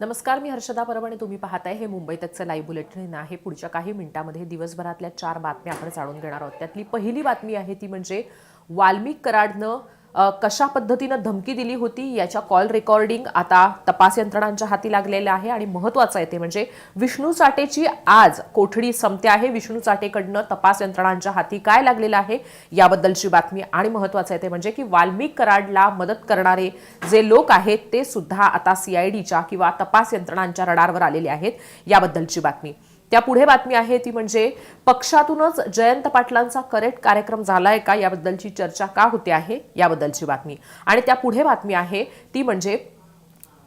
नमस्कार मी हर्षदा परभणे तुम्ही पाहताय हे मुंबई तकचं लाईव्ह बुलेटिन आहे. पुढच्या काही मिनिटांमध्ये दिवसभरातल्या चार बातम्या आपण जाणून घेणार आहोत. त्यातली पहिली बातमी आहे ती म्हणजे वाल्मिक कराडनं कशा पद्धतीनं धमकी दिली होती याच्या कॉल रेकॉर्डिंग आता तपास यंत्रणांच्या हाती लागलेलं आहे आणि महत्वाचं आहे ते म्हणजे विष्णू चाटेची आज कोठडी संपते आहे. विष्णू चाटेकडनं तपास यंत्रणांच्या हाती काय लागलेलं आहे याबद्दलची बातमी आणि महत्वाचं आहे ते म्हणजे की वाल्मिक कराडला मदत करणारे जे लोक आहेत ते सुद्धा आता सीआयडीच्या किंवा तपास यंत्रणांच्या रडारवर आलेले आहेत याबद्दलची बातमी. त्या पुढे बातमी आहे ती म्हणजे पक्षातूनच जयंत पाटलांचा करेक्ट कार्यक्रम झालाय का? याबद्दलची चर्चा का होते आहे? याबद्दलची बातमी. आणि त्या पुढे बातमी आहे ती म्हणजे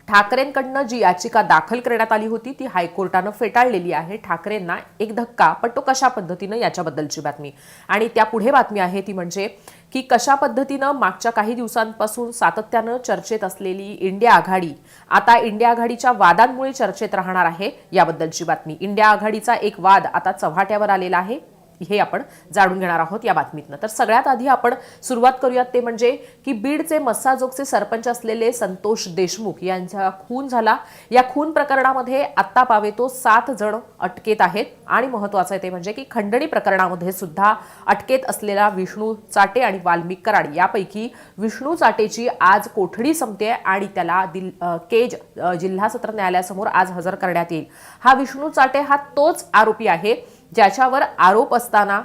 ठाकरेंकडनं जी याचिका दाखल करण्यात आली होती ती हायकोर्टानं फेटाळलेली आहे. ठाकरेंना एक धक्का पण तो कशा पद्धतीनं याच्याबद्दलची बातमी? आणि त्या पुढे बातमी आहे ती म्हणजे की कशा पद्धतीनं मागच्या काही दिवसांपासून सातत्यानं चर्चेत असलेली इंडिया आघाडी आता इंडिया आघाडीच्या वादांमुळे चर्चेत राहणार आहे याबद्दलची बातमी. इंडिया आघाडीचा एक वाद आता चव्हाट्यावर आलेला आहे. हे आपण जाणून घेणार आहोत या बातमीतनं. तर सगळ्यात आधी आपण सुरुवात करूयात ते म्हणजे की बीडचे मस्साजोगचे सरपंच असलेले संतोष देशमुख यांचा खून झाला. या खून प्रकरणामध्ये आत्ता पावे तो सात जण अटकेत आहेत आणि महत्वाचं आहे ते म्हणजे की खंडणी प्रकरणामध्ये सुद्धा अटकेत असलेला विष्णू चाटे आणि वाल्मिक कराड. यापैकी विष्णू चाटेची आज कोठडी संपते आणि त्याला दिल केज जिल्हा सत्र न्यायालयासमोर आज हजर करण्यात येईल. हा विष्णू चाटे हा तोच आरोपी आहे. ज्याच्यावर आरोप असताना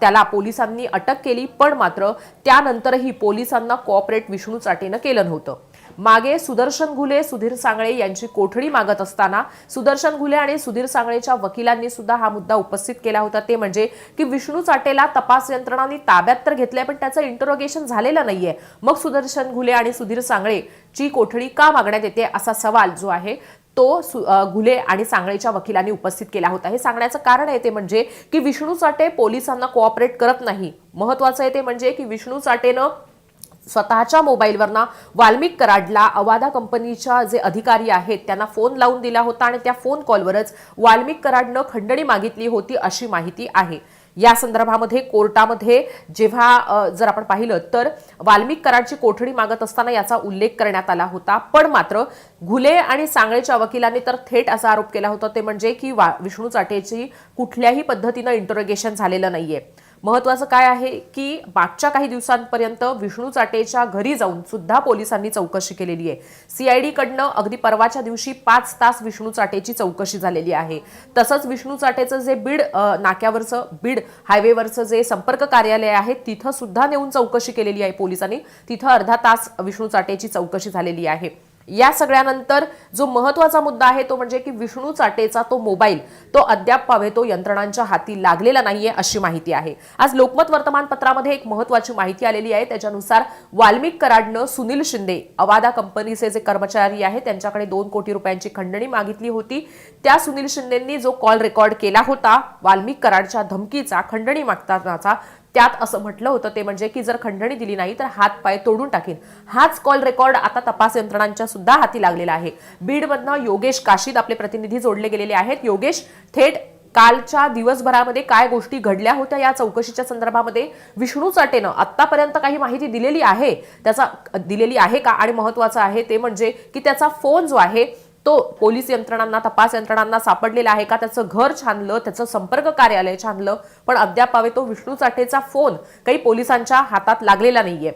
त्याला पोलिसांनी अटक केली पण मात्र त्यानंतरही पोलिसांना कॉपरेट विष्णू चाटेनं केलं नव्हतं. मागे सुदर्शन घुले सुधीर सांगळे यांची कोठडी मागत असताना सुदर्शन घुले आणि सुधीर सांगळेच्या वकिलांनी सुद्धा हा मुद्दा उपस्थित केला होता. ते म्हणजे की विष्णू चाटेला तपास यंत्रणांनी ताब्यात तर घेतलंय पण त्याचं इंटरोगेशन झालेलं नाहीये. मग सुदर्शन घुले आणि सुधीर सांगळेची कोठडी का मागण्यात येते असा सवाल जो आहे तो सु- घुले आणि सांगळेच्या वकिलांनी उपस्थित केला होता. हे सांगण्याचं कारण आहे ते म्हणजे की विष्णू चाटे पोलिसांना कोऑपरेट करत नाही. महत्वाचं आहे ते म्हणजे की विष्णू चाटेनं स्वतःच्या मोबाईलवरना वाल्मिक कराडला अवादा कंपनीच्या जे अधिकारी आहेत त्यांना फोन लावून दिला होता आणि त्या फोन कॉलवरच वाल्मिक कराडनं खंडणी मागितली होती अशी माहिती आहे. या संदर्भामध्ये कोर्टामध्ये जेव्हा जर आपण पाहिलं तर वाल्मिक कराडची कोठडी मागत असताना याचा उल्लेख करण्यात आला होता. पण मात्र घुले आणि सांगळेच्या वकिलांनी तर थेट असा आरोप केला होता. ते म्हणजे की वा- विष्णू चाटेची कुठल्याही पद्धतीनं इंटरोगेशन झालेलं नाहीये. महत्वाचं काय आहे की मागच्या काही दिवसांपर्यंत विष्णू चाटेच्या घरी जाऊन सुद्धा पोलिसांनी चौकशी केलेली आहे. सीआयडीकडनं अगदी परवाच्या दिवशी पाच तास विष्णू चाटेची चौकशी झालेली आहे. तसंच विष्णू चाटेचं जे बीड नाक्यावरचं बीड हायवेवरचं जे संपर्क कार्यालय आहे तिथं सुद्धा नेऊन चौकशी केलेली आहे पोलिसांनी. तिथं अर्धा तास विष्णू चाटेची चौकशी झालेली आहे. या सगळ्यानंतर जो महत्त्वाचा मुद्दा आहे तो म्हणजे की विष्णू चाटेचा तो मोबाईल तो अद्याप पावे तो यंत्रणांच्या हाती लागलेला नाहीये अशी माहिती आहे. आज लोकमत वर्तमानपत्रामध्ये एक महत्वाची माहिती आलेली आहे. त्याच्यानुसार वाल्मिक कराडनं सुनील शिंदे अवादा कंपनीचे जे कर्मचारी आहेत त्यांच्याकडे दोन कोटी रुपयांची खंडणी मागितली होती. त्या सुनील शिंदेंनी जो कॉल रेकॉर्ड केला होता वाल्मिक कराडच्या धमकीचा खंडणी मागतानाचा त्यात असं म्हटलं होतं ते म्हणजे की जर खंडणी दिली नाही तर हात पाय तोडून टाकेन. हाच कॉल रेकॉर्ड आता तपास यंत्रणांच्या सुद्धा हाती लागलेला आहे. बीडमधनं योगेश काशीद आपले प्रतिनिधी जोडले गेलेले आहेत. योगेश थेट कालच्या दिवसभरामध्ये काय गोष्टी घडल्या होत्या या चौकशीच्या संदर्भामध्ये? विष्णू चाटेनं आत्तापर्यंत काही माहिती दिलेली आहे? त्याचा दिलेली आहे का? आणि महत्वाचं आहे ते म्हणजे की त्याचा फोन जो आहे तो पोलीस यंत्रणांना तपास यंत्रणांना सापडलेला आहे का? त्याचं घर छानलं त्याचं संपर्क कार्यालय छानलं पण अद्याप पावे तो विष्णू चाटेचा फोन काही पोलिसांच्या हातात लागलेला नाहीये.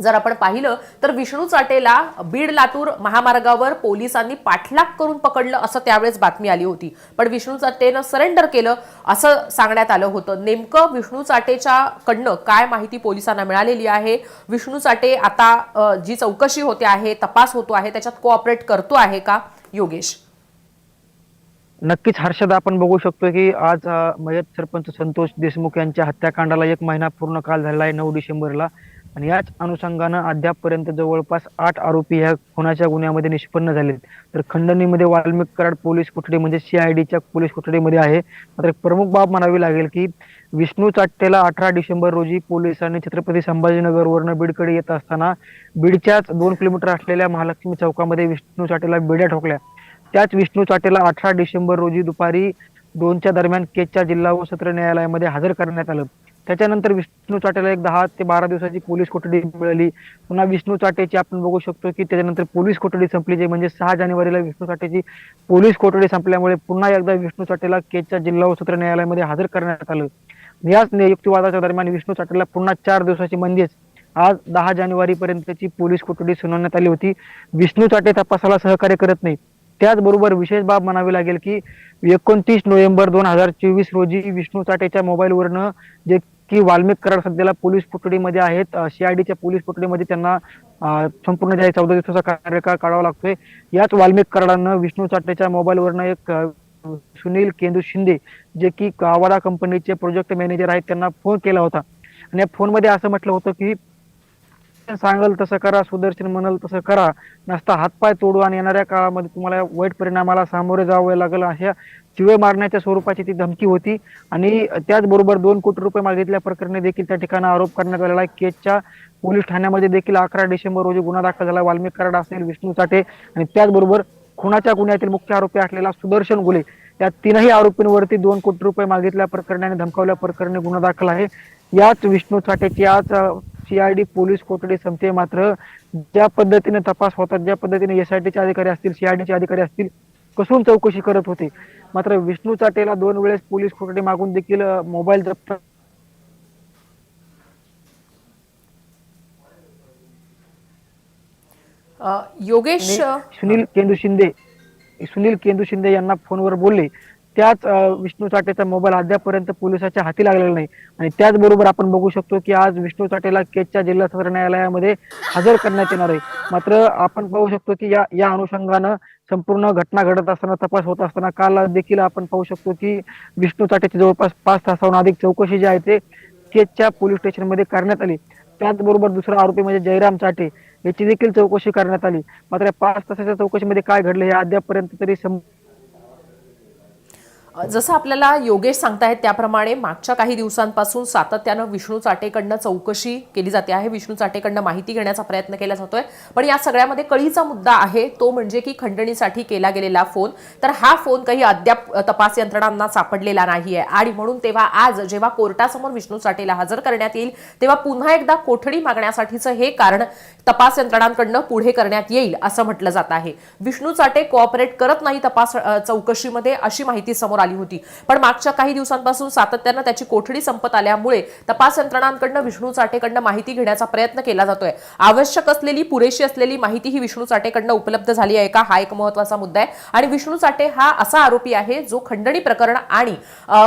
जर आपण पाहिलं तर विष्णू चाटेला बीड लातूर महामार्गावर पोलिसांनी पाठलाग करून पकडलं असं त्यावेळेस बातमी आली होती. पण विष्णू चाटेनं सरेंडर केलं असं सांगण्यात आलं होतं. नेमकं विष्णू चाटेच्या कडनं काय माहिती पोलिसांना मिळालेली आहे? विष्णू चाटे आता जी चौकशी होते आहे तपास होतो आहे त्याच्यात कोऑपरेट करतो आहे का? योगेश. नक्कीच हर्षद आपण बघू शकतो की आज मयत सरपंच संतोष देशमुख यांच्या हत्याकांडाला एक महिना पूर्ण काल झालेला आहे नऊ डिसेंबरला. आणि याच अनुषंगानं अद्यापपर्यंत जवळपास आठ आरोपी ह्या खुनाच्या गुन्ह्यामध्ये निष्पन्न झालेत. तर खंडणीमध्ये वाल्मिक कराड पोलीस कोठडी म्हणजे सीआयडीच्या पोलीस कोठडीमध्ये आहे. मात्र एक प्रमुख बाब म्हणावी लागेल की विष्णू चाट्टेला अठरा डिसेंबर रोजी पोलिसांनी छत्रपती संभाजीनगरवरनं बीडकडे येत असताना बीडच्याच दोन किलोमीटर असलेल्या महालक्ष्मी चौकामध्ये विष्णू चाटेला बेड्या ठोकल्या. त्याच विष्णू चाटेला अठरा डिसेंबर रोजी दुपारी दोनच्या दरम्यान केजच्या जिल्हा व सत्र न्यायालयामध्ये हजर करण्यात आलं. त्याच्यानंतर विष्णू चाटेला एक दहा ते बारा दिवसाची पोलीस कोठडी मिळाली. पुन्हा विष्णू चाटेची आपण बघू शकतो की त्याच्यानंतर पोलीस कोठडी संपली जे म्हणजे सहा जानेवारीला विष्णू चाटेची पोलीस कोठडी संपल्यामुळे पुन्हा एकदा विष्णू चाटेला केजच्या जिल्हा व सत्र न्यायालयामध्ये हजर करण्यात आलं. याच युक्तिवादाच्या दरम्यान विष्णू चाटेला पुन्हा चार दिवसाची म्हणजेच आज दहा जानेवारी पर्यंतची पोलीस कोठडी सुनावण्यात आली होती. विष्णू चाटे तपासाला सहकार्य करत नाही त्याचबरोबर विशेष बाब म्हणावी लागेल की एकोणतीस नोव्हेंबर दोन हजार चोवीस रोजी विष्णू चाटेच्या मोबाईलवरनं जे की वाल्मिक कराड सध्याला पोलीस कोठडीमध्ये आहेत सीआयडीच्या पोलीस कोठडीमध्ये त्यांना संपूर्ण जे आहे चौदा दिवसाचा कार्यकाळ काढावा लागतोय. याच वाल्मिक कराडानं विष्णू चाटेच्या मोबाईलवरनं एक सुनील केंदू शिंदे जे की कावाडा कंपनीचे प्रोजेक्ट मॅनेजर आहेत त्यांना फोन केला होता. आणि या फोनमध्ये असं म्हटलं होतं की सांगल तसं करा. सुदर्शन म्हणाल तसं करा. नसता हातपाय तोडू आणि येणाऱ्या काळामध्ये तुम्हाला वाईट परिणामाला सामोरे जावे लागेल अशा शिवे मारण्याच्या स्वरूपाची ती धमकी होती. आणि त्याचबरोबर दोन कोटी रुपये मागितल्या प्रकरणी देखील त्या ठिकाणी आरोप करण्यात आलेला आहे. केजच्या पोलीस ठाण्यामध्ये देखील अकरा डिसेंबर रोजी गुन्हा दाखल झाला. वाल्मिक कराड असेल विष्णू चाटे आणि त्याचबरोबर खुनाच्या गुन्ह्यातील मुख्य आरोपी असलेला सुदर्शन गुले. या तीनही आरोपींवरती दोन कोटी रुपये मागितल्या प्रकरणी आणि धमकावल्या प्रकरणी गुन्हा दाखल आहे. याच विष्णू चाटेची आज सीआयडी पोलीस कोठडी संपते मात्र ज्या पद्धतीने तपास होतात ज्या पद्धतीने एसआयटीचे अधिकारी असतील सीआयडीचे अधिकारी असतील कसून चौकशी करत होते? मात्र विष्णू चाटेला दोन वेळेस पोलीस कोठडी मागून देखील मोबाईल जप्त योगेश सुनील केंदू शिंदे सुनील केंदू शिंदे यांना फोनवर बोलले. त्याच विष्णू चाटेचा मोबाईल अद्यापर्यंत पोलिसाच्या हाती लागलेला नाही. आणि त्याचबरोबर आपण बघू शकतो की आज विष्णू चाटेला केजच्या जिल्हा सत्र न्यायालयामध्ये हजर करण्यात येणार आहे. मात्र आपण पाहू शकतो की या या अनुषंगानं संपूर्ण घटना घडत असताना तपास होत असताना काल देखील आपण पाहू शकतो की विष्णू चाटेची जवळपास पाच तासाहून अधिक चौकशी जी आहे ते केजच्या पोलीस स्टेशनमध्ये करण्यात आली. त्याचबरोबर दुसरा आरोपी म्हणजे जयराम चाटे याची देखील चौकशी करण्यात आली. मात्र या पाच तासाच्या चौकशीमध्ये काय घडलं हे अद्यापपर्यंत तरी सम जसं आपल्याला योगेश सांगतायत त्याप्रमाणे मागच्या काही दिवसांपासून सातत्यानं विष्णू चाटेकडनं चौकशी केली जाते आहे. विष्णू चाटेकडनं माहिती घेण्याचा प्रयत्न केला जातोय. पण या सगळ्यामध्ये कळीचा मुद्दा आहे. तो म्हणजे की खंडणीसाठी केला गेलेला फोन. तर हा फोन काही अद्याप तपास यंत्रणांना सापडलेला नाही आहे आणि म्हणून तेव्हा आज जेव्हा कोर्टासमोर विष्णू चाटेला हजर करण्यात येईल तेव्हा पुन्हा एकदा कोठडी मागण्यासाठीचं हे कारण तपास यंत्रणांकडनं पुढे करण्यात येईल असं म्हटलं जात आहे. विष्णू चाटे कोऑपरेट करत नाही तपास चौकशीमध्ये अशी माहिती समोर आली होती. पण मागच्या काही दिवसांपासून सातत्यानं त्याची कोठडी संपत आल्यामुळे तपास यंत्रणांकडनं विष्णू चाटेकडनं माहिती घेण्याचा प्रयत्न केला जातोय. आवश्यक असलेली पुरेशी असलेली माहिती ही विष्णू चाटेकडनं उपलब्ध झाली आहे का? हा एक महत्त्वाचा मुद्दा आहे. आणि विष्णू चाटे हा असा आरोपी आहे जो खंडणी प्रकरण आणि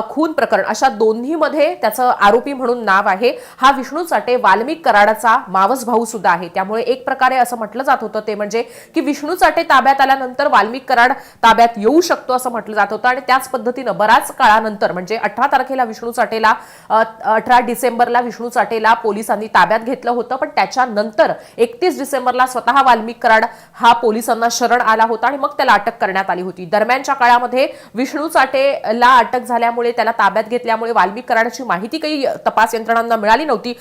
खून प्रकरण अशा दोन्हीमध्ये त्याचं आरोपी म्हणून नाव आहे. हा विष्णू चाटे वाल्मिक कराडाचा मावस भाऊ सुद्धा आहे. त्यामुळे एक प्रकारे असं म्हटलं जात होतं ते म्हणजे की विष्णू चाटे ताब्यात आल्यानंतर वाल्मिक कराड ताब्यात येऊ शकतो असं म्हटलं जात होतं. आणि त्याच पद्धतीनं बराच काळानंतर म्हणजे अठरा तारखेला विष्णू चाटेला अठरा डिसेंबरला विष्णू चाटेला पोलिसांनी ताब्यात घेतलं होतं पण त्याच्यानंतर एकतीस डिसेंबरला स्वतः वाल्मिक कराड हा पोलिसांना शरण आला होता आणि मग त्याला अटक करण्यात आली होती. दरम्यानच्या काळामध्ये विष्णू चाटेला अटक झाल्यामुळे त्याला ताब्यात घेतल्यामुळे वाल्मिक कराडाची माहिती काही तपास यंत्रणांना मिळाली नव्हती.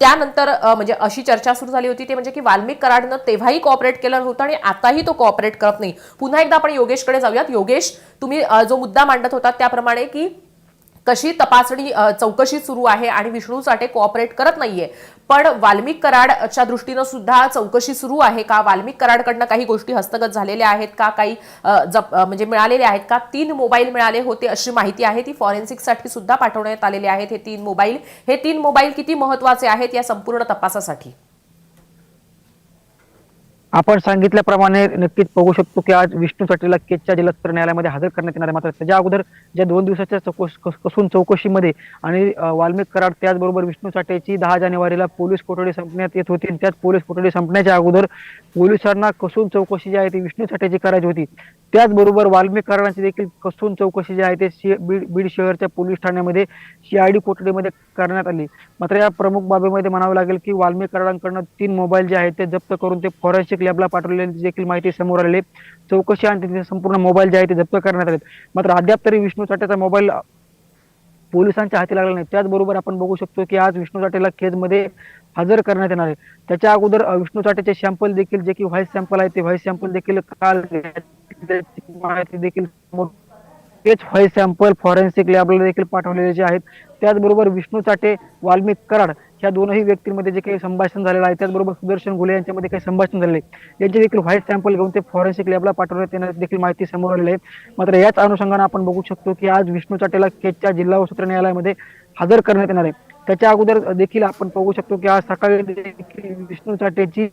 त्यानंतर म्हणजे अशी चर्चा सुरू झाली होती ते म्हणजे की वाल्मिक कराडनं तेव्हाही कॉपरेट केलं नव्हतं आणि आताही तो कॉपरेट करत नाही. पुन्हा एकदा आपण योगेशकडे जाऊयात. योगेश तुम्ही जो मुद्दा मांडत होता त्याप्रमाणे की कशी तपासणी चौकशी सुरू आहे आणि विष्णू साठे कोऑपरेट करत नाहीये. पण वाल्मिक कराडच्या दृष्टीनं सुद्धा चौकशी सुरू आहे का? वाल्मिक कराडकडनं काही गोष्टी हस्तगत झालेल्या आहेत का? काही जप म्हणजे मिळालेले आहेत का? तीन मोबाईल मिळाले होते अशी माहिती आहे. ती फॉरेन्सिकसाठी सुद्धा पाठवण्यात आलेले आहेत. हे तीन मोबाईल हे तीन मोबाईल किती महत्त्वाचे आहेत या संपूर्ण तपासासाठी? आपण सांगितल्याप्रमाणे नक्कीच बघू शकतो की आज विष्णू चाटेला केचच्या जिल्हा न्यायालयामध्ये हजर करण्यात येणार आहे. मात्र त्याच्या अगोदर ज्या दोन दिवसाच्या चौकश कसून चौकशीमध्ये आणि वाल्मिक कराड त्याचबरोबर विष्णू चाटेची दहा जानेवारीला पोलीस कोठडी संपण्यात येत होती. त्याच पोलीस कोठडी संपण्याच्या अगोदर पोलिसांना कसून चौकशी जी आहे ती विष्णू चाटेची करायची होती. त्याचबरोबर वाल्मिक कराडांची देखील कसून चौकशी जी आहे ते बीड बीड शहरच्या पोलीस ठाण्यामध्ये सीआयडी कोठडीमध्ये करण्यात आली. मात्र या प्रमुख बाबीमध्ये म्हणावं लागेल की वाल्मिक कराडांकडनं तीन मोबाईल जे आहेत ते जप्त करून ते फॉरेन्सिक लॅबला पाठवलेली देखील माहिती समोर आलेली चौकशी आणि तिथे संपूर्ण मोबाईल जे आहे ते जप्त करण्यात आले मात्र अद्याप तरी विष्णू चाटेचा मोबाईल पोलिसांच्या हाती लागला नाही. त्याचबरोबर आपण बघू शकतो की आज विष्णू चाटेला केजमध्ये हजर करण्यात येणार आहे. त्याच्या अगोदर विष्णू चाटेचे सॅम्पल देखील जे की व्हाईस सॅम्पल आहे ते व्हाईस सॅम्पल देखील काल माहिती देखील समोर तेच व्हाईस सॅम्पल फॉरेन्सिक लॅबला देखील पाठवलेले जे आहेत. त्याचबरोबर विष्णू चाटे वाल्मिक कराड ह्या दोनही व्यक्तींमध्ये जे काही संभाषण झालेलं आहे त्याचबरोबर सुदर्शन घुले यांच्यामध्ये काही संभाषण झालेले यांचे देखील व्हाईट सॅम्पल घेऊन ते फॉरेन्सिक लॅबला पाठवण्यात येणार देखील माहिती समोर आलेली आहे. मात्र याच अनुषंगाने आपण बघू शकतो की आज विष्णू चाटेला केजच्या जिल्हा व सत्र न्यायालयामध्ये हजर करण्यात येणार आहे. त्याच्या अगोदर देखील आपण बघू शकतो की आज सकाळी देखील विष्णू चाटेची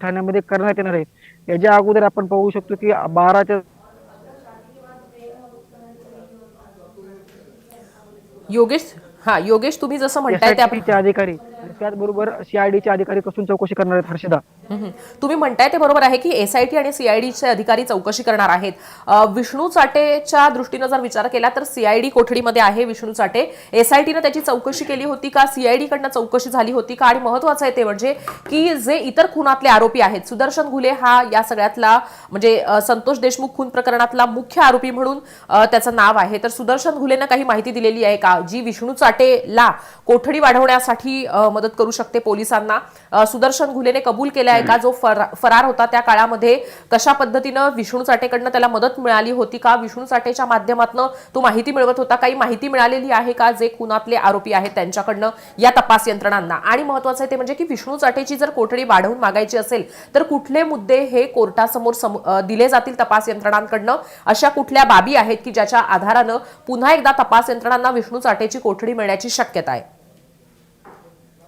ठाण्यामध्ये करण्यात येणार आहे. याच्या अगोदर आपण पाहू शकतो की बाराच्या योगेश हा योगेश तुम्ही जसं म्हणताय त्या अधिकारी. आणि त्याचबरोबर सीआयडीचे अधिकारी कसून चौकशी करणार आहेत हर्षदा? तुम्ही म्हणताय ते बरोबर आहे की एसआयटी आणि सीआयडीचे अधिकारी चौकशी करणार आहेत. विष्णू चाटेच्या दृष्टीनं जर विचार केला तर सीआयडी कोठडीमध्ये आहे विष्णू चाटे? एसआयटीनं त्याची चौकशी केली होती का? सीआयडी कडनं चौकशी झाली होती का? आणि महत्वाचं आहे ते म्हणजे की जे इतर खुनातले आरोपी आहेत सुदर्शन घुले हा या सगळ्यातला म्हणजे संतोष देशमुख खून प्रकरणातला मुख्य आरोपी म्हणून त्याचं नाव आहे. तर सुदर्शन घुलेनं काही माहिती दिलेली आहे का? जी विष्णू चाटेला कोठडी वाढवण्यासाठी मदत करू शकते पोलिसांना. सुदर्शन घुलेने कबूल केलं आहे का? जो फरार होता त्या काळामध्ये कशा पद्धतीनं विष्णू चाटेकडनं त्याला मदत मिळाली होती का? विष्णू चाटेच्या माध्यमातून तो माहिती मिळवत होता? काही माहिती मिळालेली आहे का? जे खुनातले आरोपी आहेत त्यांच्याकडनं या तपास यंत्रणांना. आणि महत्वाचं आहे ते म्हणजे की विष्णू चाटेची जर कोठडी वाढवून मागायची असेल तर कुठले मुद्दे हे कोर्टासमोर सम- दिले जातील तपास यंत्रणांकडनं? अशा कुठल्या बाबी आहेत की ज्याच्या आधारानं पुन्हा एकदा तपास यंत्रणांना विष्णू चाटेची कोठडी मिळण्याची शक्यता आहे?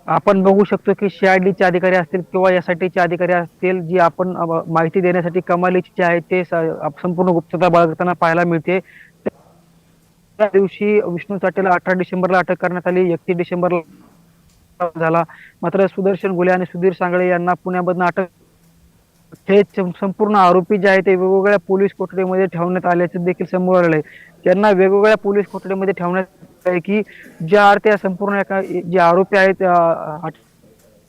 आपण बघू शकतो की सीआयडीचे अधिकारी असतील किंवा यासाठीचे अधिकारी असतील जी आपण माहिती देण्यासाठी कमालीची जे आहे ते संपूर्ण गुप्तता बाळगताना पाहायला मिळते. त्या दिवशी विष्णू चाटेला अठरा डिसेंबरला अटक करण्यात आली. एकतीस डिसेंबरला झाला. मात्र सुदर्शन गुले आणि सुधीर सांगळे यांना पुण्यामधून अटक हे संपूर्ण आरोपी जे आहेत ते वेगवेगळ्या पोलीस कोठडीमध्ये ठेवण्यात आल्याचे देखील समोर आले त्यांना वेगवेगळ्या पोलीस कोठडीमध्ये ठेवण्यात आहे की ज्या आरत्या संपूर्ण एका जे आरोपी आहेत अं,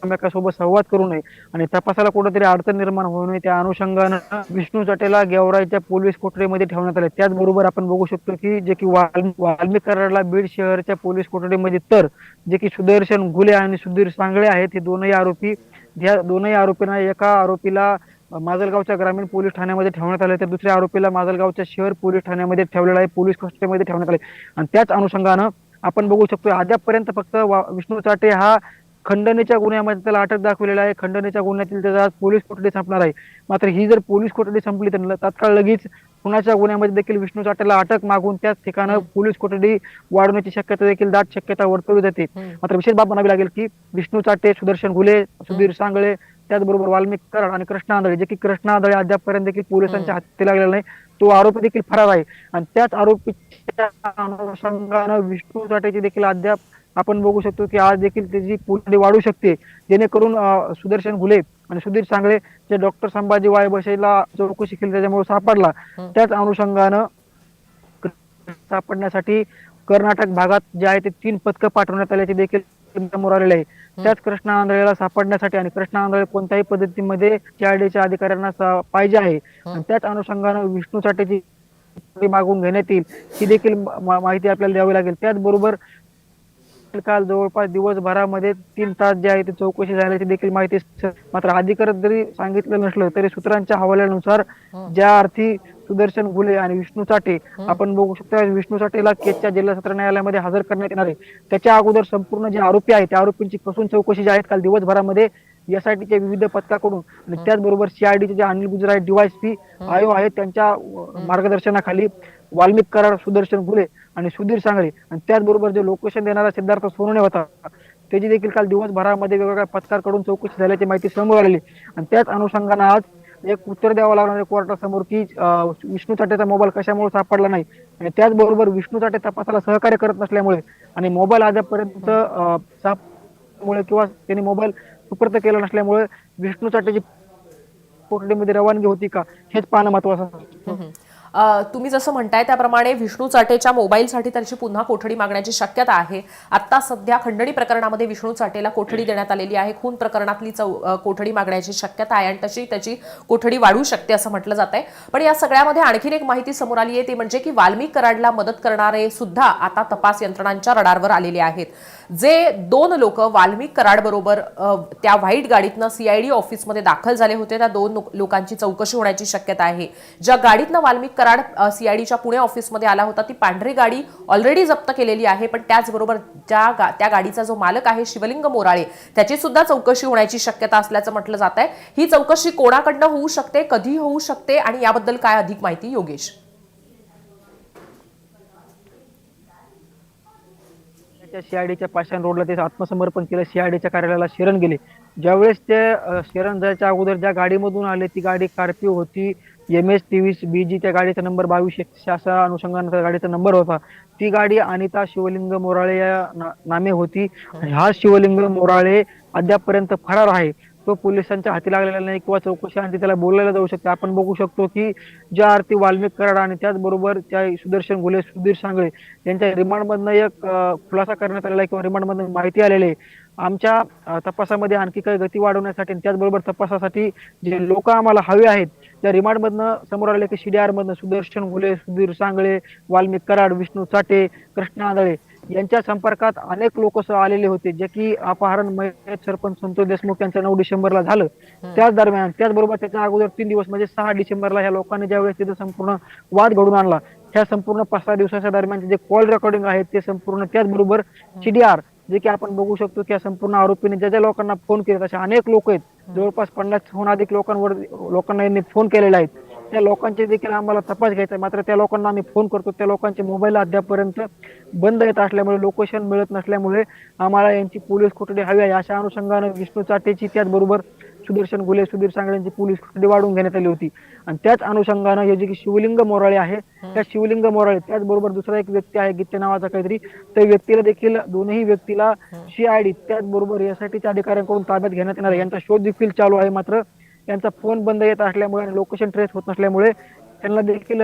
संवाद करू नये आणि तपासाला कुठेतरी अडचण निर्माण होऊ नये. त्या अनुषंगानं विष्णू चटेला गेवराईच्या पोलीस कोठडीमध्ये ठेवण्यात आले. त्याचबरोबर आपण बघू शकतो की जे की वाल्मी वाल्मिक कराडला बीड शहरच्या पोलीस कोठडीमध्ये तर जे की सुदर्शन घुले आणि सुधीर सांगळे आहेत हे दोनही आरोपी या दोनही आरोपींना एका आरोपीला माजलगावच्या ग्रामीण पोलीस ठाण्यामध्ये ठेवण्यात आले. तर दुसऱ्या आरोपीला माजलगावच्या शहर पोलीस ठाण्यामध्ये ठेवलेलं आहे. पोलीस कस्टडीमध्ये ठेवण्यात आले. आणि त्याच अनुषंगानं आपण बघू शकतो अद्यापपर्यंत फक्त विष्णू चाटे हा खंडणीच्या गुन्ह्यामध्ये त्याला अटक दाखवलेला आहे. खंडणीच्या गुन्ह्यातील त्याचा आज पोलीस कोठडी संपणार आहे. मात्र ही जर पोलीस कोठडी संपली तर तात्काळ लगेच खुनाच्या गुन्ह्यामध्ये देखील विष्णू चाटेला अटक मागून त्याच ठिकाणं पोलीस कोठडी वाढवण्याची शक्यता देखील दाट शक्यता वर्तवली जाते. मात्र विशेष बाब म्हणावी लागेल की विष्णू चाटे सुदर्शन घुले सुधीर सांगळे त्याचबरोबर वाल्मिक कराड आणि कृष्णा आंधळे जे की कृष्णा आंधळे अद्यापपर्यंत देखील पोलिसांच्या हाती लागलेला नाही तो आरोपी देखील फरार आहे. आणि त्याच आरोपीच्या अनुषंगानं विष्णू चाटेची देखील अद्याप आपण बघू शकतो की आज देखील त्याची पुढे वाढू शकते जेणेकरून सुदर्शन घुले आणि सुधीर सांगळे जे डॉक्टर संभाजी वायबशेला चौकशी केली त्याच्यामुळे सापडला. त्याच अनुषंगानं सापडण्यासाठी कर्नाटक भागात जे आहे ते तीन पथकं पाठवण्यात आल्याचे देखील समोर आलेले आहे. त्याच कृष्णा आंधळेला सापडण्यासाठी आणि कृष्णा आंधळे कोणत्याही पद्धतीमध्ये सीआयडीच्या अधिकाऱ्यांना पाहिजे आहे. आणि त्याच अनुषंगानं विष्णू चाटेची कोठडी मागून घेण्यात येईल ही देखील माहिती आपल्याला द्यावी लागेल. त्याचबरोबर काल जवळपास दिवसभरामध्ये तीन तास जे आहे ते चौकशी झाल्याची देखील माहिती मात्र अधिकृत जरी सांगितलं नसलं तरी सूत्रांच्या हवाल्यानुसार ज्या अर्थी सुदर्शन घुले आणि विष्णू चाटे आपण बघू शकतो विष्णू चाटेला केजच्या जिल्हा सत्र न्यायालयामध्ये हजर करण्यात येणार आहे. त्याच्या अगोदर संपूर्ण जे आरोपी आहेत त्या आरोपींची कसून चौकशी जी आहेत काल दिवसभरामध्ये एसआयटीच्या विविध पथकाकडून आणि त्याचबरोबर सीआयडीचे जे अनिल गुजराय डीवायसपी आयो आहेत त्यांच्या मार्गदर्शनाखाली वाल्मिक कराड सुदर्शन घुले आणि सुधीर सांगळे आणि त्याचबरोबर जे लोकेशन देणारा सिद्धार्थ सोनवणे होता त्याची देखील काल दिवसभरामध्ये वेगवेगळ्या पथकाकडून चौकशी झाल्याची माहिती समोर आलेली. आणि त्याच अनुषंगानं आज एक उत्तर द्यावं लागणार आहे कोर्टासमोर की विष्णू चाटेचा मोबाईल कशामुळे सापडला नाही? आणि त्याचबरोबर विष्णू चाटे तपासाला सहकार्य करत नसल्यामुळे आणि मोबाईल आजपर्यंत सापमुळे किंवा त्यांनी मोबाईल सुपूर्द केला नसल्यामुळे विष्णू चाटेची कोठडीमध्ये रवानगी होती का हेच पाहणं महत्वाचं तुम्ही जसं म्हणताय त्याप्रमाणे विष्णू चाटेच्या मोबाईलसाठी त्याची पुन्हा कोठडी मागण्याची शक्यता आहे. आत्ता सध्या खंडणी प्रकरणामध्ये विष्णू चाटेला कोठडी देण्यात आलेली आहे. खून प्रकरणातली चौ कोठडी मागण्याची शक्यता आहे आणि तशी त्याची कोठडी वाढू शकते असं म्हटलं जात आहे पण या सगळ्यामध्ये आणखीन एक माहिती समोर आली आहे. ती म्हणजे की वाल्मिक कराडला मदत करणारे सुद्धा आता तपास यंत्रणांच्या रडारवर आलेले आहेत. जे दोन लोक वाल्मिक कराड बरोबर त्या व्हाईट गाडीतनं सीआयडी ऑफिसमध्ये दाखल झाले होते. त्या दोन लोक- लोकांची चौकशी होण्याची शक्यता आहे. ज्या गाडीतनं वाल्मिक कराड सीआयडीच्या पुणे ऑफिसमध्ये आला होता. ती पांढरी गाडी ऑलरेडी जप्त केलेली आहे पण त्याचबरोबर ज्या गा- त्या गाडीचा जो मालक आहे शिवलिंग मोराळे त्याची सुद्धा चौकशी होण्याची शक्यता असल्याचं म्हटलं जात आहे. ही चौकशी कोणाकडनं होऊ शकते कधी होऊ शकते आणि याबद्दल काय अधिक माहिती योगेश? सीआयडीच्या पाषाण रोडला ते आत्मसमर्पण केलं सीआयडीच्या कार्यालयाला शरण गेले. ज्यावेळेस ते शिरण शरण जायच्या अगोदर ज्या गाडीमधून आले ती गाडी कार्पिओ होती. एम एस तेवीस बी जी त्या गाडीचा नंबर बावीस एकशे अशा अनुषंगाने त्या गाडीचा नंबर होता. ती गाडी अनिता शिवलिंग मोराळे या ना- नामे होती. आणि हा शिवलिंग मोराळे अद्यापपर्यंत फरार आहे. तो पोलिसांच्या हाती लागलेला नाही किंवा चौकशी आणि त्याला बोलायला जाऊ शकते. आपण बघू शकतो की ज्या आरती वाल्मिक कराड आणि त्याचबरोबर त्या सुदर्शन घुले सुधीर सांगळे यांच्या रिमांडमधनं एक खुलासा करण्यात आलेला आहे किंवा रिमांडमधनं माहिती आलेली आहे. आमच्या तपासामध्ये आणखी काही गती वाढवण्यासाठी आणि त्याचबरोबर तपासासाठी जे लोक आम्हाला हवे आहेत त्या रिमांडमधनं समोर आले की सीडीआर मधनं सुदर्शन घुले सुधीर सांगळे वाल्मिक कराड विष्णू चाटे कृष्णा आंधळे यांच्या संपर्कात अनेक लोक आलेले होते जे की अपहरण मयत सरपंच संतोष देशमुख यांचं नऊ डिसेंबरला झालं. त्याच दरम्यान त्याचबरोबर त्याच्या अगोदर तीन दिवस म्हणजे सहा डिसेंबरला ह्या लोकांनी ज्यावेळेस तिथं संपूर्ण वाद घडून आणला ह्या संपूर्ण पाच सहा दिवसाच्या दरम्यान जे कॉल रेकॉर्डिंग आहेत ते संपूर्ण त्याचबरोबर सीडीआर जे की आपण बघू शकतो की या संपूर्ण आरोपीने ज्या ज्या लोकांना फोन केले असे अनेक लोक आहेत. जवळपास पन्नासहून अधिक लोकांवर लोकांना यांनी फोन केलेले आहेत त्या लोकांचे देखील आम्हाला तपास घ्यायचा आहे. मात्र त्या लोकांना आम्ही फोन करतो. त्या लोकांचे मोबाईल अद्यापर्यंत बंद येत असल्यामुळे लोकेशन मिळत नसल्यामुळे आम्हाला यांची पोलीस कोठडी हवी आहे. अशा अनुषंगाने विष्णू चाटेची त्याचबरोबर सुदर्शन गुले सुधीर सांगड्यांची पोलीस कोठडी वाढवून घेण्यात आली होती. आणि त्याच अनुषंगानं हे जे की शिवलिंग मोराळे आहे त्या शिवलिंग मोराळे त्याचबरोबर दुसरा एक व्यक्ती आहे गीते नावाचा काहीतरी त्या व्यक्तीला देखील दोन्ही व्यक्तीला सीआयडी त्याचबरोबर यासाठीच्या अधिकाऱ्यांकडून ताब्यात घेण्यात येणार आहे. यांचा शोध देखील चालू आहे मात्र यांचा फोन बंद येत असल्यामुळे आणि लोकेशन ट्रेस होत नसल्यामुळे त्यांना देखील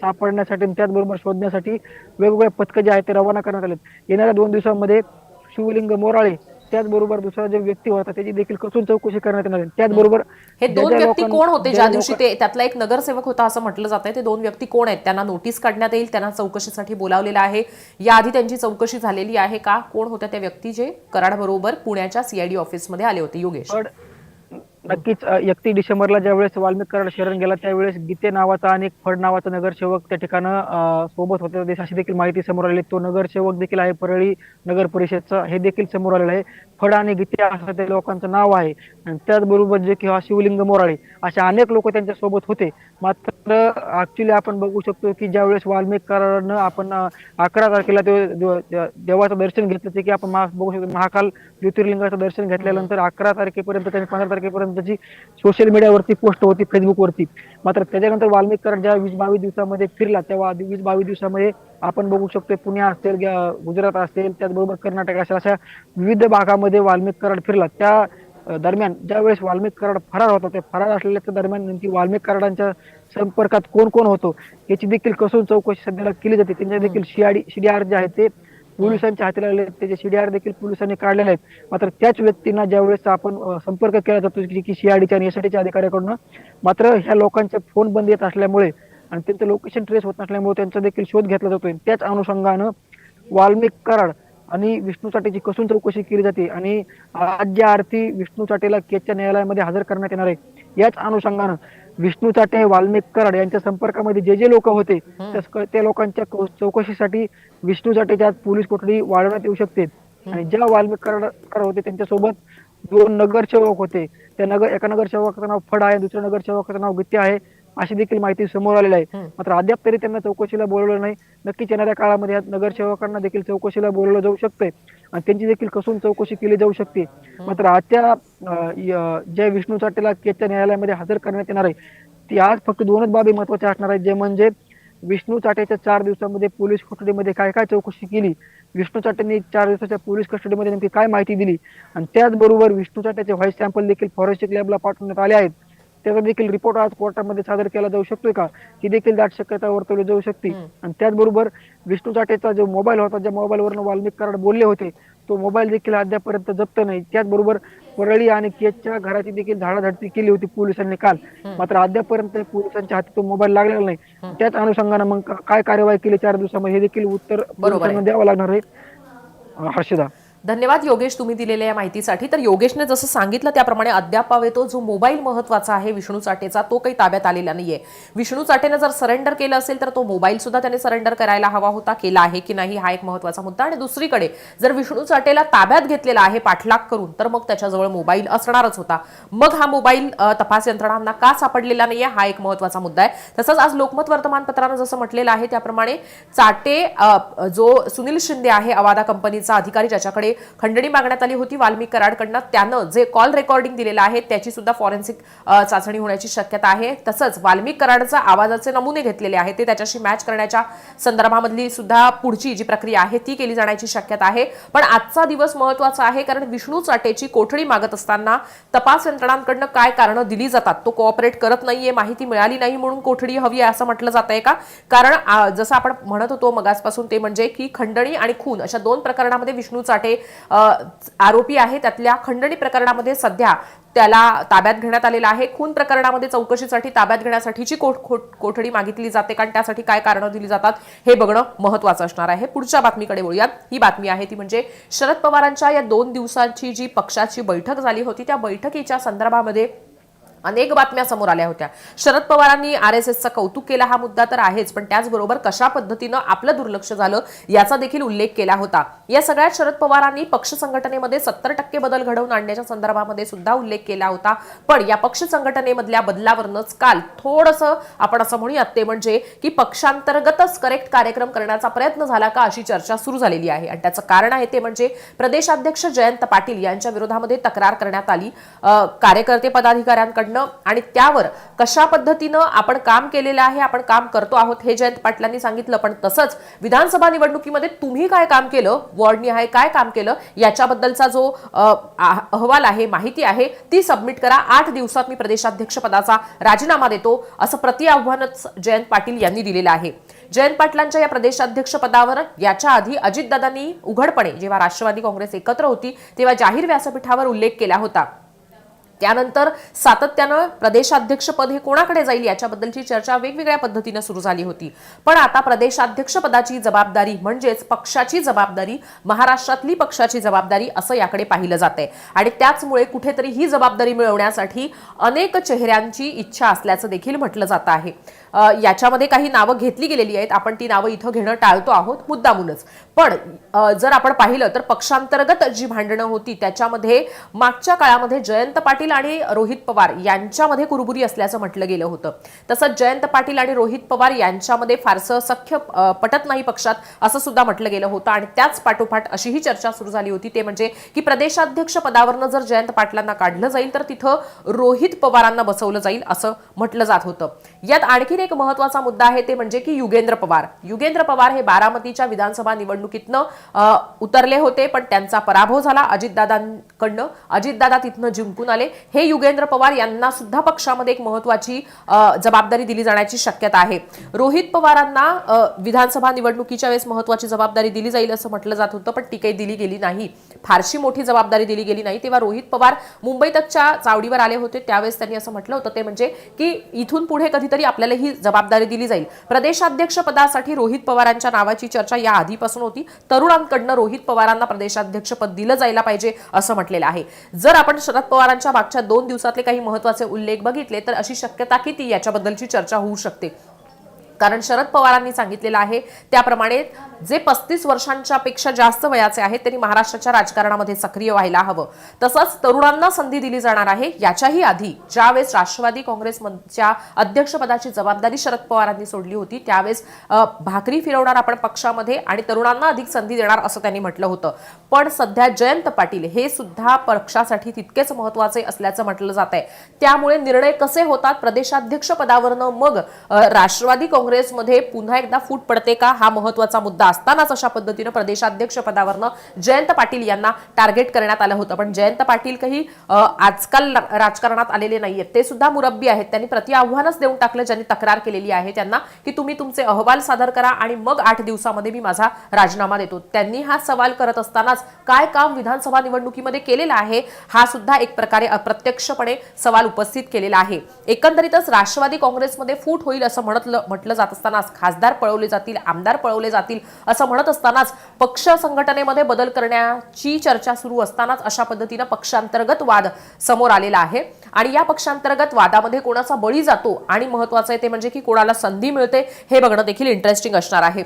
सापडण्यासाठी आणि त्याचबरोबर शोधण्यासाठी वेगवेगळे पथकं जे आहेत ते रवाना करण्यात आले येणाऱ्या दोन दिवसांमध्ये शिवलिंग मोराळे त्याचबरोबर दुसरा जो व्यक्ती होता त्याची देखील कसून चौकशी करण्यात येणार आहे. त्याचबरोबर हे दोन ज्या व्यक्ती लोकां- कोण होते ज्या दिवशी ते त्यातला एक नगरसेवक होता असं म्हटलं जात आहे ते दोन व्यक्ती कोण आहेत? त्यांना नोटीस काढण्यात येईल त्यांना चौकशीसाठी बोलावलेलं आहे. याआधी त्यांची चौकशी झालेली आहे का? कोण होत्या त्या व्यक्ती जे कराड बरोबर पुण्याच्या सीआयडी ऑफिसमध्ये आले होते? योगेश. हो. नक्कीच एकतीस डिसेंबरला ज्यावेळेस वाल्मिक कराड शरण गेला त्यावेळेस गीते नावाचा आणि फड नावाचा नगरसेवक त्या ठिकाणं सोबत होते. अशी देखील माहिती समोर आली. तो नगरसेवक देखील आहे परळी नगर परिषदचा. हे देखील समोर आलेलं आहे. फड आणि गीते असं त्या लोकांचं नाव आहे. आणि त्याचबरोबर जे किंवा शिवलिंग मोराळे असे अनेक लोक त्यांच्यासोबत होते. मात्र ऍक्च्युली आपण बघू शकतो की ज्यावेळेस वाल्मिक कराडनं आपण अकरा तारखेला ते देवाचं दर्शन घेतलं ते की आपण बघू शकतो महाकाल ज्योतिर्लिंगाचं दर्शन घेतल्यानंतर अकरा तारखेपर्यंत त्यांनी पंधरा तारखेपर्यंतची सोशल मीडियावरती पोस्ट होती फेसबुकवरती मात्र त्याच्यानंतर वाल्मिक ज्या वीस बावीस दिवसामध्ये फिरला तेव्हा वीस बावीस दिवसामध्ये आपण बघू शकतो पुणे असेल गुजरात असेल त्याचबरोबर कर्नाटक असेल अशा विविध भागामध्ये वाल्मिक कराड फिरला. त्या दरम्यान ज्यावेळेस वाल्मिक कराड फरार होता त्या फरार असलेल्या दरम्यान नेमकी वाल्मिक कराडांच्या संपर्कात कोण कोण होतो याची देखील कसून चौकशी सध्याला केली जाते. त्यांच्या देखील सीआयडी सीडीआर जे आहेत ते पोलिसांच्या हाती लागले. त्याचे सीडीआर देखील पोलिसांनी काढलेले आहेत. मात्र त्याच व्यक्तींना ज्यावेळेस आपण संपर्क केला जातो की की सीआयडीच्या आणि एसआयटीच्या अधिकाऱ्याकडून मात्र ह्या लोकांचे फोन बंद येत असल्यामुळे आणि त्यांचं लोकेशन ट्रेस होत नसल्यामुळे त्यांचा देखील शोध घेतला जातोय. त्याच अनुषंगानं वाल्मिक कराड आणि विष्णू चाटेची कसून चौकशी केली जाते आणि आज ज्या आरती विष्णू चाटेला केजच्या न्यायालयामध्ये हजर करण्यात येणार आहे. याच अनुषंगानं विष्णू चाटे वाल्मिक कराड यांच्या संपर्कामध्ये जे जे लोक होते त्या लोकांच्या चौकशीसाठी विष्णू चाटेच्या पोलीस कोठडी वाढवण्यात येऊ शकते. आणि ज्या वाल्मिक कराड कराड होते त्यांच्यासोबत दोन नगरसेवक होते. त्या नगर एका नगरसेवकाचं नाव फड आहे दुसऱ्या नगरसेवकाचं नाव गीते आहे. अशी देखील माहिती समोर आलेली आहे. मात्र अद्याप तरी त्यांना चौकशीला बोलवलं नाही. नक्कीच येणाऱ्या काळामध्ये या नगरसेवकांना देखील चौकशीला बोलवलं जाऊ शकतंय आणि त्यांची देखील कसून चौकशी केली जाऊ शकते. मात्र आजच्या ज्या विष्णू चाटेला केजच्या न्यायालयामध्ये हजर करण्यात येणार आहे ती आज फक्त दोनच बाबी महत्त्वाच्या असणार आहेत. जे म्हणजे विष्णू चाटेच्या चार दिवसामध्ये पोलीस कोठडीमध्ये काय काय चौकशी केली? विष्णू चाटेंनी चार दिवसाच्या पोलीस कस्टडीमध्ये नेमकी काय माहिती दिली? आणि त्याचबरोबर विष्णू चाटेचे व्हॉइस सॅम्पल देखील फॉरेन्सिक लॅबला पाठवण्यात आले आहेत. त्याचा देखील रिपोर्ट आज कोर्टामध्ये सादर केला जाऊ शकतोय का? ही देखील दाट शक्यता वर्तवली जाऊ शकते. आणि त्याचबरोबर विष्णू चाटेचा जो मोबाईल होता ज्या मोबाईलवरून वाल्मिक कराड बोलले होते तो मोबाईल देखील अद्यापर्यंत जप्त नाही. त्याचबरोबर परळी आणि केजच्या घराची देखील झाडाझडती केली होती पोलिसांनी काल. मात्र अद्यापर्यंत पोलिसांच्या हाती तो मोबाईल लागलेला नाही. त्याच अनुषंगानं मग काय कार्यवाही केली चार दिवसामध्ये हे देखील उत्तर द्यावं लागणार आहे. हर्षदा. धन्यवाद योगेश तुम्ही दिलेल्या या माहितीसाठी. तर योगेशने जसं सांगितलं त्याप्रमाणे अद्याप तो जो मोबाईल महत्त्वाचा आहे विष्णू चाटेचा तो काही ताब्यात आलेला नाहीये. विष्णू चाटेनं जर सरेंडर केलं असेल तर तो मोबाईल सुद्धा त्याने सरेंडर करायला हवा होता केला आहे की नाही हा एक महत्त्वाचा मुद्दा. आणि दुसरीकडे जर विष्णू चाटेला ताब्यात घेतलेला आहे पाठलाग करून तर मग त्याच्याजवळ मोबाईल असणारच होता. मग हा मोबाईल तपास यंत्रणांना का सापडलेला नाहीये हा एक महत्त्वाचा मुद्दा आहे. तसंच आज लोकमत वर्तमानपत्रानं जसं म्हटलेलं आहे त्याप्रमाणे चाटे जो सुनील शिंदे आहे अवादा कंपनीचा अधिकारी ज्याच्याकडे खंडणी मागण्यात आली होती. वाल्मिक कराडकडनं त्यानं जे कॉल रेकॉर्डिंग दिलेलं आहे त्याची सुद्धा फॉरेन्सिक चाचणी होण्याची शक्यता आहे. तसंच वाल्मिक कराडचा आवाजाचे नमुने घेतलेले आहेत. ते त्याच्याशी मॅच करण्याच्या संदर्भामधली सुद्धा पुढची जी प्रक्रिया आहे ती केली जाण्याची शक्यता आहे. पण आजचा दिवस महत्त्वाचा आहे कारण विष्णू चाटेची कोठडी मागत असताना तपास यंत्रणांकडनं काय कारणं दिली जातात तो कोऑपरेट करत नाहीये माहिती मिळाली नाही म्हणून कोठडी हवी आहे असं म्हटलं जात आहे का? कारण जसं आपण म्हणत होतो मगासपासून ते म्हणजे की खंडणी आणि खून अशा दोन प्रकरणामध्ये विष्णू चाटे आरोपी आहे त्यातल्या खंडणी प्रकरणामध्ये सध्या त्याला ताब्यात घेण्यात आलेला आहे. खून प्रकरणामध्ये चौकशीसाठी ताब्यात घेण्यासाठीची कोठ कोठडी मागितली जाते कारण त्यासाठी काय कारणं दिली जातात हे बघणं महत्वाचं असणार आहे. पुढच्या बातमीकडे वळूयात ही बातमी आहे ती म्हणजे शरद पवारांच्या या दोन दिवसांची जी पक्षाची बैठक झाली होती त्या बैठकीच्या संदर्भामध्ये अनेक बातम्या समोर आल्या होत्या. शरद पवारांनी आर एस एसचं कौतुक केला हा मुद्दा तर आहेच पण त्याचबरोबर कशा पद्धतीनं आपलं दुर्लक्ष झालं याचा देखील उल्लेख केला होता. या सगळ्यात शरद पवारांनी पक्ष संघटनेमध्ये सत्तर टक्के बदल घडवून आणण्याच्या संदर्भामध्ये सुद्धा उल्लेख केला होता. पण या पक्ष संघटनेमधल्या बदलावरनच काल थोडंसं आपण असं म्हणूयात ते म्हणजे की पक्षांतर्गतच करेक्ट कार्यक्रम करण्याचा प्रयत्न झाला का अशी चर्चा सुरू झालेली आहे. आणि त्याचं कारण आहे ते म्हणजे प्रदेशाध्यक्ष जयंत पाटील यांच्या विरोधामध्ये तक्रार करण्यात आली. कार्यकर्ते पदाधिकाऱ्यांकडून आणि त्यावर कशा पद्धतीनं आपण काम केलेलं आहे आपण काम करतो आहोत हे जयंत पाटलांनी सांगितलं. पण तसंच विधानसभा निवडणुकीमध्ये तुम्ही काय काम केलं वॉर्डनिहाय काय काम केलं याच्याबद्दलचा जो अहवाल आहे माहिती आहे ती सबमिट करा. आठ दिवसात मी प्रदेशाध्यक्ष पदाचा राजीनामा देतो असं प्रति आव्हानच जयंत पाटील यांनी दिलेलं आहे. जयंत पाटलांच्या या प्रदेशाध्यक्ष पदावर याच्या आधी अजितदादांनी उघडपणे जेव्हा राष्ट्रवादी काँग्रेस एकत्र होती तेव्हा जाहीर व्यासपीठावर उल्लेख केला होता. त्यानंतर सातत्यानं प्रदेशाध्यक्षपद हे कोणाकडे जाईल याच्याबद्दलची चर्चा वेगवेगळ्या पद्धतीनं सुरू झाली होती. पण आता प्रदेशाध्यक्षपदाची जबाबदारी म्हणजेच पक्षाची जबाबदारी महाराष्ट्रातली पक्षाची जबाबदारी असं याकडे पाहिलं जात आहे आणि त्याचमुळे कुठेतरी ही जबाबदारी मिळवण्यासाठी अनेक चेहऱ्यांची इच्छा असल्याचं देखील म्हटलं जात आहे. याच्यामध्ये काही नावं घेतली गेलेली आहेत. आपण ती नावं इथं घेणं टाळतो आहोत. मुद्दामूनच. पण जर आपण पाहिलं तर पक्षांतर्गत जी भांडणं होती त्याच्यामध्ये मागच्या काळामध्ये जयंत पाटील आणि रोहित पवार यांच्यामध्ये कुरबुरी असल्याचं म्हटलं गेलं होतं. तसंच जयंत पाटील आणि रोहित पवार यांच्यामध्ये फारसं सख्य पटत नाही पक्षात असं सुद्धा म्हटलं गेलं होतं आणि त्याच पाठोपाठ अशीही चर्चा सुरू झाली होती. ते म्हणजे की प्रदेशाध्यक्ष पदावरनं जर जयंत पाटलांना काढलं जाईल तर तिथं रोहित पवारांना बसवलं जाईल असं म्हटलं जात होतं. यात आणखीन एक महत्त्वाचा मुद्दा आहे ते म्हणजे की युगेंद्र पवार. युगेंद्र पवार हे बारामतीच्या विधानसभा निवडणूक निवडणुकीतनं उतरले होते पण त्यांचा पराभव झाला अजितदादांकडनं. अजितदादा तिथनं जिंकून आले. हे युगेंद्र पवार यांना सुद्धा पक्षामध्ये एक महत्वाची जबाबदारी दिली जाण्याची शक्यता आहे. रोहित पवारांना विधानसभा निवडणुकीच्या वेळेस महत्वाची जबाबदारी दिली जाईल असं म्हटलं जात होतं पण ती काही दिली गेली नाही. फारशी मोठी जबाबदारी दिली गेली नाही. तेव्हा रोहित पवार मुंबई तकच्या चावडीवर आले होते. त्यावेळेस त्यांनी असं म्हटलं होतं ते म्हणजे की इथून पुढे कधीतरी आपल्याला ही जबाबदारी दिली जाईल. प्रदेशाध्यक्ष पदासाठी रोहित पवारांच्या नावाची चर्चा या आधीपासून होती. तरुणांकडनं रोहित पवारांना प्रदेशाध्यक्षपद दिलं जायला पाहिजे असं म्हटलेलं आहे. जर आपण शरद पवारांच्या मागच्या दोन दिवसातले काही महत्त्वाचे उल्लेख बघितले तर अशी शक्यता किती याच्याबद्दलची चर्चा होऊ शकते? कारण शरद पवारांनी सांगितलेलं आहे त्याप्रमाणे जे पस्तीस वर्षांच्या पेक्षा जास्त वयाचे आहेत त्यांनी महाराष्ट्राच्या राजकारणामध्ये सक्रिय व्हायला हवं. तसंच तरुणांना संधी दिली जाणार आहे याच्याही आधी ज्यावेळेस राष्ट्रवादी काँग्रेसच्या अध्यक्षपदाची जबाबदारी शरद पवारांनी सोडली होती त्यावेळेस भाकरी फिरवणार आपण पक्षामध्ये आणि तरुणांना अधिक संधी देणार असं त्यांनी म्हटलं होतं. पण सध्या जयंत पाटील हे सुद्धा पक्षासाठी तितकेच महत्त्वाचे असल्याचं म्हटलं जात आहे. त्यामुळे निर्णय कसे होतात प्रदेशाध्यक्ष पदावरनं मग राष्ट्रवादी काँग्रेसमध्ये पुन्हा एकदा फूट पडते का हा महत्त्वाचा मुद्दा असतानाच अशा पद्धतीनं प्रदेशाध्यक्ष पदावरनं जयंत पाटील यांना टार्गेट करण्यात आलं होतं. पण जयंत पाटील काही आजकाल राजकारणात आलेले नाहीयेत. ते सुद्धा मुरब्बी आहेत. त्यांनी प्रति आव्हानच देऊन टाकलं ज्यांनी तक्रार केलेली आहे त्यांना की तुम्ही तुमचे अहवाल सादर करा आणि मग आठ दिवसामध्ये मी माझा राजीनामा देतो. त्यांनी हा सवाल करत असतानाच काय काम विधानसभा निवडणुकीमध्ये केलेलं आहे हा सुद्धा एक प्रकारे अप्रत्यक्षपणे सवाल उपस्थित केलेला आहे. एकंदरीतच राष्ट्रवादी काँग्रेसमध्ये फूट होईल असं म्हणतलं म्हटलं जात असतानाच खासदार पळवले जातील आमदार पळवले जातील असं म्हणत असतानाच पक्ष संघटनेमध्ये बदल करण्याची चर्चा सुरू असतानाच अशा पद्धतीनं पक्षांतर्गत वाद समोर आलेला आहे. आणि या पक्षांतर्गत वादामध्ये कोणाचा बळी जातो आणि महत्वाचं आहे ते म्हणजे की कोणाला संधी मिळते हे बघणं देखील इंटरेस्टिंग असणार आहे.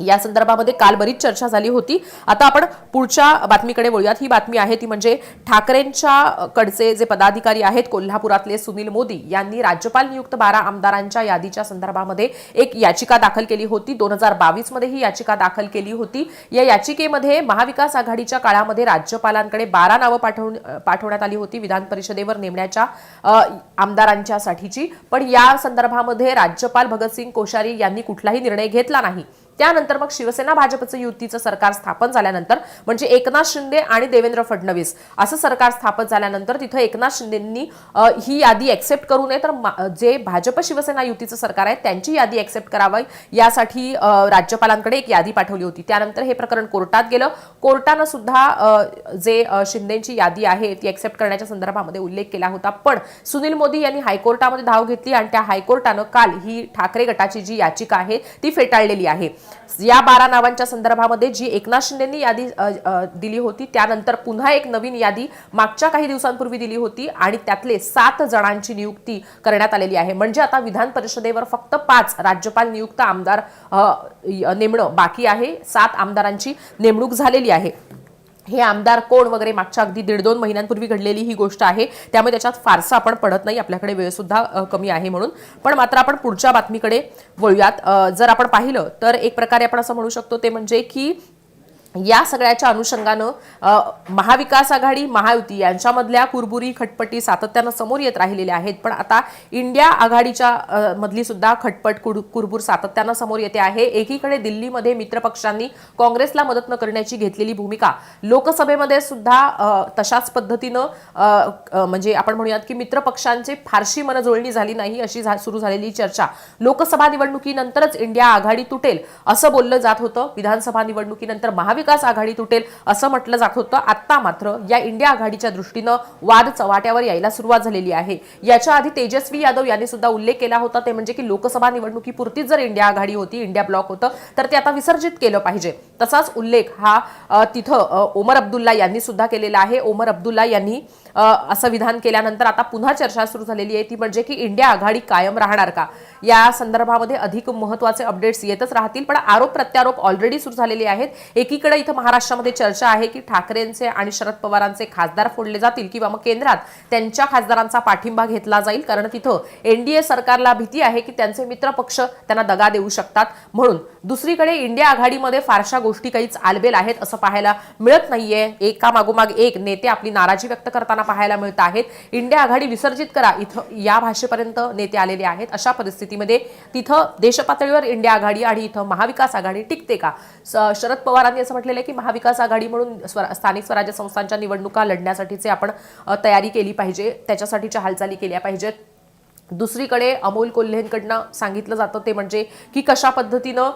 या संदर्भामध्ये काल बरीच चर्चा झाली होती. आता आपण पुढच्या बातमीकडे वळूयात. ही बातमी आहे ती म्हणजे ठाकरेंच्या कडचे जे पदाधिकारी आहेत कोल्हापुरातले सुनील मोदी यांनी राज्यपाल नियुक्त बारा आमदारांच्या यादीच्या संदर्भामध्ये एक याचिका दाखल केली होती. दोन हजार बावीसमध्ये ही याचिका दाखल केली होती. या याचिकेमध्ये महाविकास आघाडीच्या काळामध्ये राज्यपालांकडे बारा नावं पाठवून पाठवण्यात आली होती. विधान परिषदेवर नेमण्याच्या आमदारांच्यासाठीची. पण या संदर्भामध्ये राज्यपाल भगतसिंग कोश्यारी यांनी कुठलाही निर्णय घेतला नाही. त्यानंतर मग शिवसेना भाजपचं युतीचं सरकार स्थापन झाल्यानंतर म्हणजे एकनाथ शिंदे आणि देवेंद्र फडणवीस असं सरकार स्थापन झाल्यानंतर तिथं एकनाथ शिंदेंनी ही यादी ॲक्सेप्ट करू नये. तर मा- जे भाजप शिवसेना युतीचं सरकार आहे त्यांची यादी ॲक्सेप्ट करावी. यासाठी राज्यपालांकडे एक यादी पाठवली होती. त्यानंतर हे प्रकरण कोर्टात गेलं. कोर्टानं सुद्धा जे शिंदेंची शिंदेची यादी आहे ती ॲक्सेप्ट करण्याच्या संदर्भामध्ये उल्लेख केला होता. पण सुनील मोदी यांनी हायकोर्टामध्ये धाव घेतली आणि त्या हायकोर्टानं काल ही ठाकरे गटाची जी याचिका आहे ती फेटाळलेली आहे. या बारा नावांच्या संदर्भामध्ये जी एकनाथ शिंदेनी यादी दिली होती त्यानंतर पुन्हा एक नवीन यादी मागच्या काही दिवसांपूर्वी दिली होती आणि त्यातले सात जणांची नियुक्ती करण्यात आलेली आहे. म्हणजे आता विधान परिषदेवर फक्त पाच राज्यपाल नियुक्त आमदार नेमणं बाकी आहे. सात आमदारांची नेमणूक झालेली आहे. हे आमदार कोण वगैरे मागच्या अगदी दीड दोन महिन्यांपूर्वी घडलेली ही गोष्ट आहे. त्यामुळे त्याच्यात फारसा आपण पडत नाही. आपल्याकडे वेळसुद्धा कमी आहे म्हणून. पण मात्र आपण पुढच्या बातमीकडे वळूयात. जर आपण पाहिलं तर एक प्रकारे आपण असं म्हणू शकतो ते म्हणजे की या सगळ्याच्या अनुषंगानं महाविकास आघाडी महायुती यांच्यामधल्या कुरबुरी खटपटी सातत्यानं समोर येत राहिलेल्या आहेत. पण आता इंडिया आघाडीच्या मधली सुद्धा खटपट कुर कुरबूर सातत्यानं समोर येते आहे. एकीकडे दिल्लीमध्ये मित्रपक्षांनी काँग्रेसला मदत न करण्याची घेतलेली भूमिका. लोकसभेमध्ये सुद्धा तशाच पद्धतीनं म्हणजे आपण म्हणूयात की मित्रपक्षांचे फारशी मनजुळणी झाली नाही अशी झा- सुरू झालेली चर्चा. लोकसभा निवडणुकीनंतरच इंडिया आघाडी तुटेल असं बोललं जात होतं. विधानसभा निवडणुकीनंतर महाविकास आघाडी तुटेल असं म्हटलं जात होतं. आता मात्र या इंडिया आघाडीच्या दृष्टीनं वाद चव्हाट्यावर यायला सुरुवात झालेली आहे. याच्या आधी तेजस्वी यादव यांनी सुद्धा उल्लेख केला होता. ते म्हणजे की लोकसभा निवडणुकीपुरतीच जर इंडिया आघाडी होती इंडिया ब्लॉक होतं तर ते आता विसर्जित केलं पाहिजे. तसाच उल्लेख हा तिथं ओमर अब्दुल्ला यांनी सुद्धा केलेला आहे. ओमर अब्दुल्ला यांनी असं विधान केल्यानंतर आता पुन्हा चर्चा सुरू झालेली आहे. ती म्हणजे की इंडिया आघाडी कायम राहणार का? या संदर्भामध्ये अधिक महत्त्वाचे अपडेट्स येतच राहतील पण आरोप प्रत्यारोप ऑलरेडी सुरू झालेले आहेत. एकीकडे इथं महाराष्ट्रामध्ये चर्चा आहे की ठाकरेंचे आणि शरद पवारांचे खासदार फोडले जातील किंवा मग केंद्रात त्यांच्या खासदारांचा पाठिंबा घेतला जाईल कारण तिथं एनडीए सरकारला भीती आहे की त्यांचे मित्रपक्ष त्यांना दगा देऊ शकतात. म्हणून दुसरीकडे इंडिया आघाडीमध्ये फारशा गोष्टी काहीच आलबेल आहेत असं पाहायला मिळत नाहीये. एका मागोमाग एक नेते आपली नाराजी व्यक्त करताना पाहायला मिळत आहेत. इंडिया आघाडी विसर्जित करा. इथं या भाषेपर्यंत नेते आलेले आहेत. अशा परिस्थितीमध्ये तिथं देशपातळीवर इंडिया आघाडी आणि इथं महाविकास आघाडी टिकते का? शरद पवारांनी असं म्हटलेलं आहे की महाविकास आघाडी म्हणून स्वर- स्थानिक स्वराज्य संस्थांच्या निवडणुका लढण्यासाठीचे आपण तयारी केली पाहिजे. त्याच्यासाठीच्या हालचाली केल्या पाहिजेत. दुसरीकडे अमोल कोल्हेंकडनं सांगितलं जातं ते म्हणजे की कशा पद्धतीनं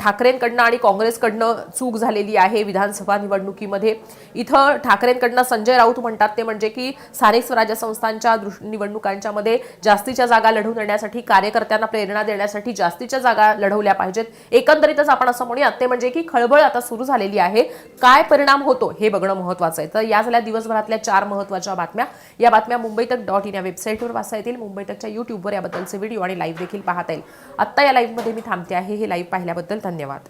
ठाकरेंकडनं आणि काँग्रेसकडनं चूक झालेली आहे विधानसभा निवडणुकीमध्ये. इथं ठाकरेंकडनं संजय राऊत म्हणतात ते म्हणजे की स्थानिक स्वराज्य संस्थांच्या दृश निवडणुकांच्या मध्ये जास्तीच्या जागा लढवून येण्यासाठी कार्यकर्त्यांना प्रेरणा देण्यासाठी जास्तीच्या जागा लढवल्या पाहिजेत. एकंदरीतच आपण असं म्हणूयात ते म्हणजे की खळबळ आता सुरू झालेली आहे. काय परिणाम होतो हे बघणं महत्वाचं आहे. तर या झाल्या दिवसभरातल्या चार महत्त्वाच्या बातम्या. या बातम्या मुंबई तक डॉट इन या वेबसाईटवर वाचता येतील. मुंबई तकच्या युट्यूबवर याबद्दलचे व्हिडिओ आणि लाईव्ह देखील पाहता येईल. आत्ता या लाईव्हमध्ये मी थांबते आहे. हे लाईव्ह पाहिल्याबद्दल धन्यवाद.